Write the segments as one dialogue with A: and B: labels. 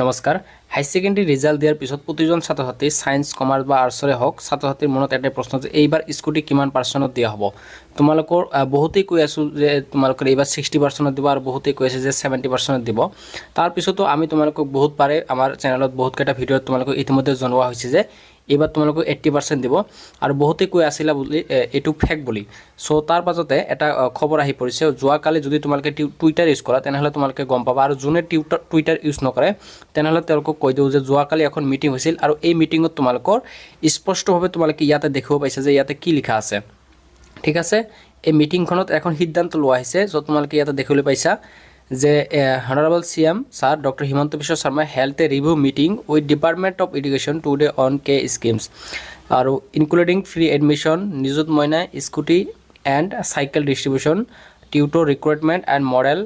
A: নমস্কাৰ high secondary result দিয়াৰ পিছত প্ৰতিজন ছাত্ৰ ছাত্ৰী ছায়েন্স কমাৰ্চ বা আৰ্টছৰে হওক ছাত্ৰ ছাত্ৰীৰ মনত এটাই প্ৰশ্ন যে এইবাৰ স্কুটি কিমান পাৰ্চেণ্টত দিয়া হ'ব? তোমালোকৰ বহুতেই কৈ আছোঁ যে তোমালোকৰ এইবাৰ ছিক্সটি পাৰ্চেণ্টত দিব আৰু বহুতেই কৈ আছে যে ছেভেণ্টি পাৰ্চেণ্টত দিব। তাৰপিছতো আমি তোমালোকক বহুত পাৰে আমাৰ চেনেলত বহুতকেইটা ভিডিঅ'ত তোমালোকক ইতিমধ্যে জনোৱা হৈছে যে এইবাৰ তোমালোকক এইট্টি পাৰ্চেণ্ট দিব। আৰু বহুতে কৈ আছিলা বুলি এইটো ফেক বুলি। চ' তাৰ পাছতে এটা খবৰ আহি পৰিছে, যোৱাকালি যদি তোমালোকে টুইটাৰ ইউজ কৰা, তেনেহ'লে তোমালোকে গম পাবা। আৰু যোনে টিউটাৰ টুইটাৰ ইউজ নকৰে, তেনেহ'লে তেওঁলোকক কৈ দিওঁ যে যোৱাকালি এখন মিটিং হৈছিল আৰু এই মিটিঙত তোমালোকৰ স্পষ্টভাৱে তোমালোকে ইয়াতে দেখিব পাইছে যে ইয়াতে কি লিখা আছে। ঠিক আছে? এই মিটিংখনত এখন সিদ্ধান্ত লোৱা হৈছে, য'ত তোমালোকে ইয়াতে দেখিবলৈ পাইছা যে honourable C M sir doctor Himanta Biswa শৰ্মাই health review meeting with department of education today on key schemes আৰু including free admission Nijut Moina scooty and cycle distribution tutor recruitment and model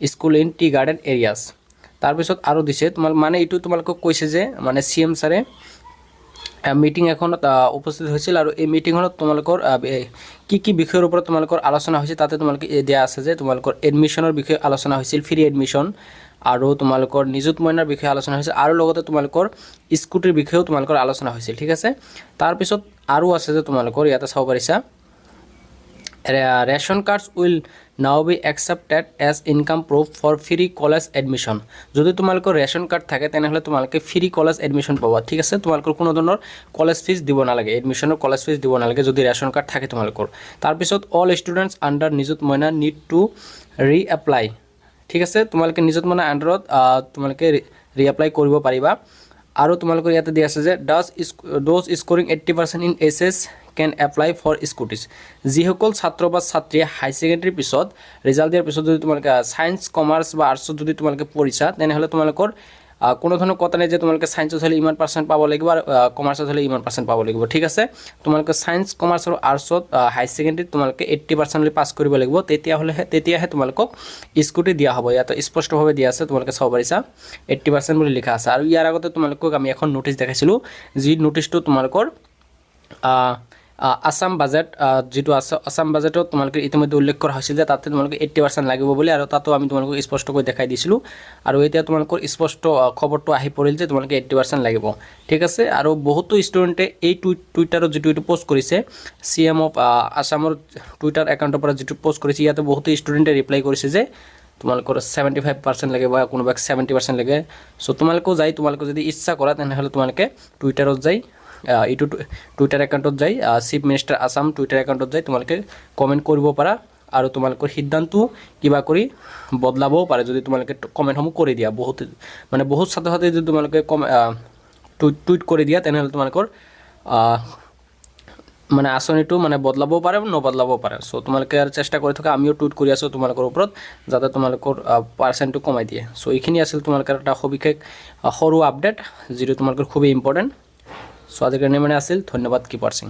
A: school in tea garden areas তাৰপিছত আৰু দিছে তোমাল মানে এইটো তোমালোকক কৈছে যে মানে চি এম ছাৰে মিটিং এখনত উপস্থিত হৈছিল আৰু এই মিটিংখনত তোমালোকৰ কি কি বিষয়ৰ ওপৰত তোমালোকৰ আলোচনা হৈছে তাতে তোমালোকে দিয়া আছে যে তোমালোকৰ এডমিশ্যনৰ বিষয়ে আলোচনা হৈছিল ফ্ৰী এডমিশ্যন আৰু তোমালোকৰ নিযুত মইনাৰ বিষয়ে আলোচনা হৈছিল, আৰু লগতে তোমালোকৰ স্কুটিৰ বিষয়েও তোমালোকৰ আলোচনা হৈছিল, ঠিক আছে? তাৰপিছত আৰু আছে যে তোমালোকৰ, ইয়াতে চাব পাৰিছা। Ration cards will now be accepted as income proof for free college admission যদি তোমালোকৰ ৰেচন কাৰ্ড থাকে, তেনেহ'লে তোমালোকে ফ্ৰী কলেজ এডমিশ্যন পাবা, ঠিক আছে? তোমালোকৰ কোনো ধৰণৰ কলেজ ফিজ দিব নালাগে এডমিশ্যনৰ কলেজ ফিজ দিব নালাগে যদি ৰেচন কাৰ্ড থাকে তোমালোকৰ। তাৰপিছত অল ষ্টুডেণ্টছ আণ্ডাৰ নিযুত মইনা নিড টু ৰি এপ্লাই ঠিক আছে? তোমালোকে নিযুত মইনা আণ্ডাৰত তোমালোকে ৰি এপ্লাই কৰিব পাৰিবা। আৰু তোমালোকৰ ইয়াতে দিয়া আছে যে those those scoring eighty percent in H S can apply for scooties যিসকল ছাত্ৰ বা ছাত্ৰীয়ে হাই ছেকেণ্ডেৰীৰ পিছত ৰিজাল্ট দিয়াৰ পিছত যদি তোমালোকে ছায়েন্স কমাৰ্চ বা আৰ্টছত যদি তোমালোকে পঢ়িছা, তেনেহ'লে তোমালোকৰ কোনো ধৰণৰ কথা নাই যে তোমালোকে ছায়েন্সত হ'লে ইমান পাৰ্চেণ্ট পাব লাগিব আৰু কমাৰ্চত হ'লে ইমান পাৰ্চেণ্ট পাব লাগিব। ঠিক আছে? তোমালোকে ছায়েন্স কমাৰ্চ আৰু আৰ্টছত হাই ছেকেণ্ডেৰীত তোমালোকে এইট্টি পাৰ্চেণ্টলৈ পাছ কৰিব লাগিব। তেতিয়াহ'লেহে, তেতিয়াহে তোমালোকক স্কুটি দিয়া হ'ব। ইয়াতে স্পষ্টভাৱে দিয়া আছে, তোমালোকে চাব পাৰিছা। এইট্টি পাৰ্চেণ্ট বুলি লিখা আছে। আৰু ইয়াৰ আগতে তোমালোকক আমি এখন ন'টিচ দেখাইছিলোঁ। যি ন'টিচটো তোমালোকৰ আহ, বাজেট যিটো আছাম বাজেটত তোমালোকে ইতিমধ্যে উল্লেখ কৰা হৈছিল যে তাতে তোমালোকে এইট্টি পাৰ্চেণ্ট লাগিব বুলি আৰু তাতো আমি তোমালোকক স্পষ্টকৈ দেখাই দিছিলোঁ। আৰু এতিয়া তোমালোকৰ স্পষ্ট খবৰটো আহি পৰিল যে তোমালোকে এইট্টি পাৰ্চেণ্ট লাগিব। ঠিক আছে? আৰু বহুতো ষ্টুডেণ্টে এই টুইট টুইটাৰত যিটো এইটো পষ্ট কৰিছে চি এম অফ আছামৰ টুইটাৰ একাউণ্টৰ পৰা যিটো পষ্ট কৰিছে ইয়াতে বহুতো ষ্টুডেণ্টে ৰিপ্লাই কৰিছে যে তোমালোকৰ ছেভেণ্টি ফাইভ পাৰ্চেণ্ট লাগে বা কোনোবাক ছেভেণ্টি পাৰ্চেণ্ট লাগে। চ' তোমালোকেও যাই তোমালোকে যদি ইচ্ছা কৰা তেনেহ'লে তোমালোকে টুইটাৰত যাই এইটো টুইটাৰ একাউণ্টত যাই চিফ মিনিষ্টাৰ আছাম টুইটাৰ একাউণ্টত যাই, তোমালোকে কমেণ্ট কৰিব পাৰা আৰু তোমালোকৰ সিদ্ধান্ত কিবা কৰি বদলাবও পাৰে, যদি তোমালোকে কমেণ্টসমূহ কৰি দিয়া, বহুত মানে বহুত ছাত্ৰ ছাত্ৰী যদি তোমালোকে কম টুইট টুইট কৰি দিয়া, তেনেহ'লে তোমালোকৰ মানে আঁচনিটো মানে বদলাবও পাৰে নবদলাবও পাৰে। চ' তোমালোকে আৰু চেষ্টা কৰি থকা, আমিও টুইট কৰি আছোঁ তোমালোকৰ ওপৰত, যাতে তোমালোকৰ পাৰ্চেণ্টটো কমাই দিয়ে। চ' এইখিনি আছিল তোমালোকৰ এটা সবিশেষ সৰু আপডেট যিটো তোমালোকৰ খুবেই ইম্পৰ্টেণ্ট আজিৰ কাৰণে মানে আছিল ধন্যবাদ কিপাৰ সিং।